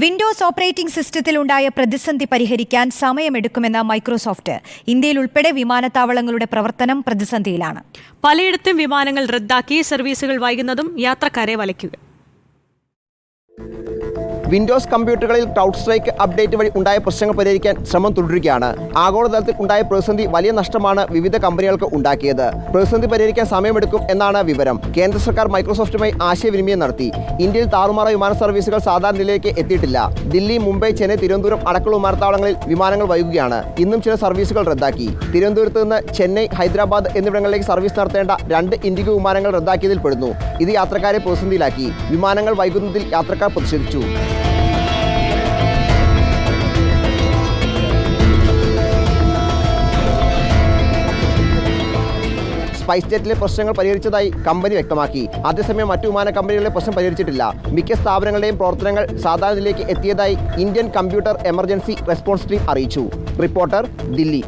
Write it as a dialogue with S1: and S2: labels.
S1: Windows operating സിസ്റ്റത്തിൽ ഉണ്ടായ പ്രതിസന്ധി പരിഹരിക്കാൻ സമയമെടുക്കുമെന്ന മൈക്രോസോഫ്റ്റ് ഇന്ത്യയിൽ ഉൾപ്പെടെ വിമാനത്താവളങ്ങളുടെ പ്രവർത്തനം പ്രതിസന്ധിയിലാണ്.
S2: പലയിടത്തും വിമാനങ്ങൾ റദ്ദാക്കി സർവീസുകൾ വൈകുന്നതും യാത്രക്കാരെ വലയ്ക്കുക.
S3: വിൻഡോസ് കമ്പ്യൂട്ടറുകളിൽ ക്ലൗഡ് സ്ട്രൈക്ക് അപ്ഡേറ്റ് വഴി ഉണ്ടായ പ്രശ്നങ്ങൾ പരിഹരിക്കാൻ ശ്രമം തുടരുകയാണ്. ആഗോളതലത്തിൽ ഉണ്ടായ പ്രതിസന്ധി വലിയ നഷ്ടമാണ് വിവിധ കമ്പനികൾക്ക് ഉണ്ടാക്കിയത്. പ്രതിസന്ധി പരിഹരിക്കാൻ സമയമെടുക്കും എന്നാണ് വിവരം. കേന്ദ്ര സർക്കാർ മൈക്രോസോഫ്റ്റുമായി ആശയവിനിമയം നടത്തി. ഇന്ത്യയിൽ താറുമാറ വിമാന സർവീസുകൾ സാധാരണ നിലയിലേക്ക് എത്തിയിട്ടില്ല. ദില്ലി മുംബൈ ചെന്നൈ തിരുവനന്തപുരം അടക്കമുള്ള വിമാനത്താവളങ്ങളിൽ വിമാനങ്ങൾ വൈകുകയാണ്. ഇന്നും ചില സർവീസുകൾ റദ്ദാക്കി. തിരുവനന്തപുരത്ത് നിന്ന് ചെന്നൈ ഹൈദരാബാദ് എന്നിവിടങ്ങളിലേക്ക് സർവീസ് നടത്തേണ്ട രണ്ട് ഇൻഡിഗോ വിമാനങ്ങൾ റദ്ദാക്കിയതിൽ പെടുന്നു. ഇത് യാത്രക്കാരെ പ്രതിസന്ധിയിലാക്കി. വിമാനങ്ങൾ വൈകുന്നതിൽ യാത്രക്കാർ പ്രതിഷേധിച്ചു. സ്പൈസ് ജെറ്റിലെ പ്രശ്നങ്ങൾ പരിഹരിച്ചതായി കമ്പനി വ്യക്തമാക്കി. അതേസമയം മറ്റു വിമാന കമ്പനികളിലെ പ്രശ്നം പരിഹരിച്ചിട്ടില്ല. മിക്ക സ്ഥാപനങ്ങളുടെയും പ്രവർത്തനങ്ങൾ സാധാരണയിലേക്ക് എത്തിയതായി Indian computer emergency response team അറിയിച്ചു. റിപ്പോർട്ടർ ദില്ലി.